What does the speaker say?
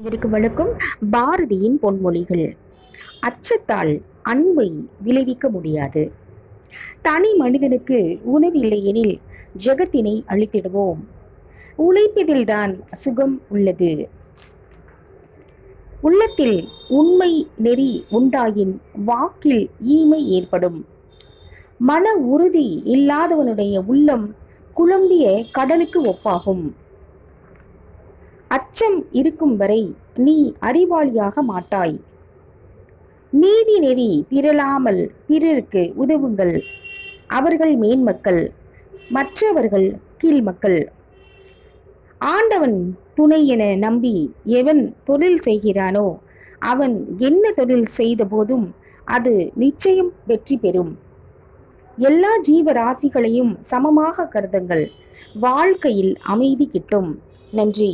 இதற்கு வழக்கும் பாரதியின் பொன்மொழிகள். அச்சத்தால் அன்பை விளைவிக்க முடியாது. தனி மனிதனுக்கு உணவு எனில் ஜெகத்தினை அழித்திடுவோம். உழைப்பதில்தான் சுகம் உள்ளது. உள்ளத்தில் உண்மை நெறி உண்டாயின் வாக்கில் ஈமை ஏற்படும். மன உறுதி இல்லாதவனுடைய உள்ளம் குழம்பிய கடலுக்கு ஒப்பாகும். அச்சம் இருக்கும் வரை நீ அறிவாளியாக மாட்டாய். நீதி நெறி பிறலாமல் பிறருக்கு உதவுங்கள். அவர்கள் மேன்மக்கள் மற்றவர்கள் கீழ்மக்கள் ஆண்டவன் துணை என நம்பி எவன் தொழில் செய்கிறானோ அவன் என்ன தொழில் செய்த போதும் அது நிச்சயம் வெற்றி பெறும். எல்லா ஜீவராசிகளையும் சமமாக கருதுங்கள். வாழ்க்கையில் அமைதி கிட்டும். நன்றி.